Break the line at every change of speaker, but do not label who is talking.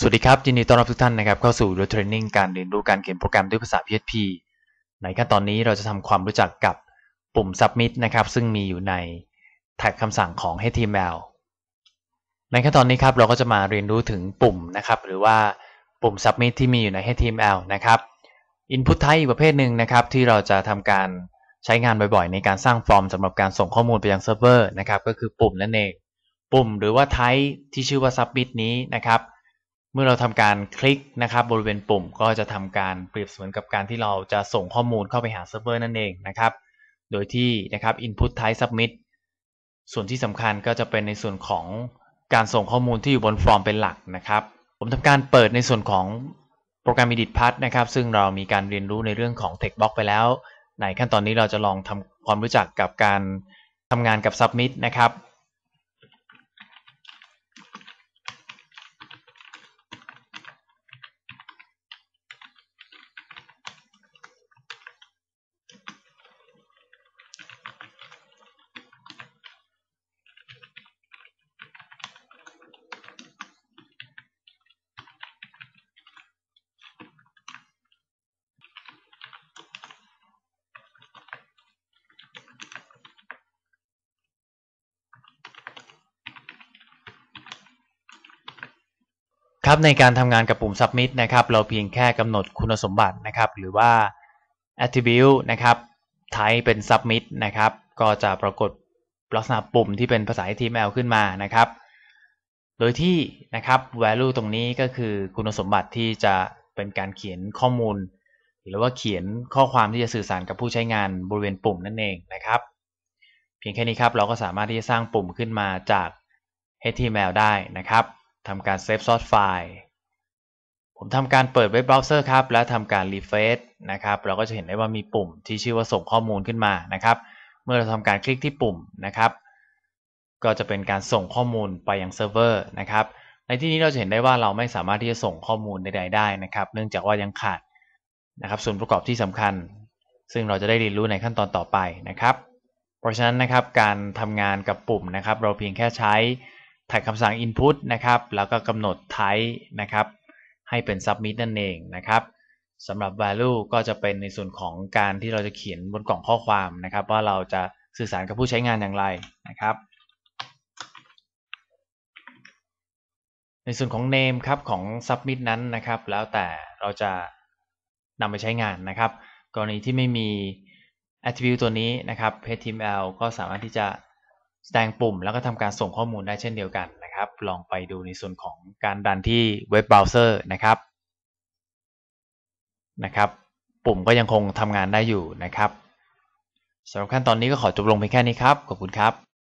สวัสดีครับ ยินดีต้อนรับทุกท่านนะครับเข้าสู่ Real Training การเรียนรู้การเขียนโปรแกรมด้วยภาษา PHP ในขั้นตอนนี้เราจะทำความรู้จักกับปุ่ม Submit นะครับซึ่งมีอยู่ในแท็กคำสั่งของ HTML ในขั้นตอนนี้ครับเราก็จะมาเรียนรู้ถึงปุ่มนะครับหรือว่าปุ่ม Submit ที่มีอยู่ใน HTML นะครับ Input Type อีกประเภทหนึ่งนะครับที่เราจะทำการใช้งานบ่อยๆ ในการสร้างฟอร์มสำหรับการส่งข้อมูลไปยังเซิร์ฟเวอร์นะครับก็คือปุ่มนั่นเอง ปุ่มหรือว่า Type ที่ชื่อว่า Submit นี้นะครับ มื่อเราทำการคลิกนะครับบริเวณปุ่มก็จะทำการเปรียบเสมือนกับการที่เราจะส่งข้อมูลเข้าไปหาเซิร์ฟเวอร์นั่นเองนะครับ โดยที่นะครับ input type submit ส่วนที่สำคัญก็จะเป็นในส่วนของการส่งข้อมูลที่อยู่บนฟอร์มเป็นหลักนะครับ ผมทำการเปิดในส่วนของโปรแกรม Edit p a t นะครับ ซึ่งเรามีการเรียนรู้ในเรื่องของ Text Box ไปแล้ว ในขั้นตอนนี้เราจะลองทำความรู้จักกับการทำงานกับ Submit นะครับ ครับในการทำงานกับปุ่ม submit นะครับ เราเพียงแค่กำหนดคุณสมบัตินะครับ หรือว่า attribute นะครับ type เป็น submit นะครับ ก็จะปรากฏลักษณะปุ่มที่เป็นภาษา HTML ขึ้นมานะครับ โดยที่นะครับ value ตรงนี้ก็คือคุณสมบัติที่จะเป็นการเขียนข้อมูล หรือว่าเขียนข้อความที่จะสื่อสารกับผู้ใช้งานบริเวณปุ่มนั่นเองนะครับ เพียงแค่นี้ครับเราก็สามารถที่จะสร้างปุ่มขึ้นมาจาก HTML ได้นะครับ ทำการ save source file ผมทำการเปิดเว็บเบราว์เซอร์ครับ และทำการ refresh นะครับ เราก็จะเห็นได้ว่ามีปุ่มที่ชื่อว่าส่งข้อมูลขึ้นมานะครับ เมื่อเราทำการคลิกที่ปุ่มนะครับ ก็จะเป็นการส่งข้อมูลไปยังเซิร์ฟเวอร์นะครับ ในที่นี้เราจะเห็นได้ว่าเราไม่สามารถที่จะส่งข้อมูลใดๆได้นะครับ เนื่องจากว่ายังขาดนะครับ ส่วนประกอบที่สำคัญ ซึ่งเราจะได้เรียนรู้ในขั้นตอนต่อไปนะครับ เพราะฉะนั้นนะครับการทำงานกับปุ่มนะครับ เราเพียงแค่ใช้ แท็กคำสั่ง input นะครับ แล้วก็กำหนด type นะครับ ให้เป็น submit นั่นเองนะครับสำหรับ value ก็จะเป็นในส่วนของการที่เราจะเขียนบนกล่องข้อความนะครับ ว่าเราจะสื่อสารกับผู้ใช้งานอย่างไรนะครับ ในส่วนของ name ครับของ submit นั้นนะครับ แล้วแต่เราจะนำไปใช้งานนะครับ กรณีที่ไม่มี attribute ตัวนี้นะครับ HTML ก็สามารถที่จะ แสดงปุ่มแล้วก็ทำการส่งข้อมูลได้เช่นเดียวกันนะครับ ลองไปดูในส่วนของการดันที่เว็บเบราว์เซอร์นะครับนะครับ ปุ่มก็ยังคงทำงานได้อยู่นะครับสำหรับขั้นตอนนี้ก็ขอจบลงเพียงแค่นี้ครับ ขอบคุณครับ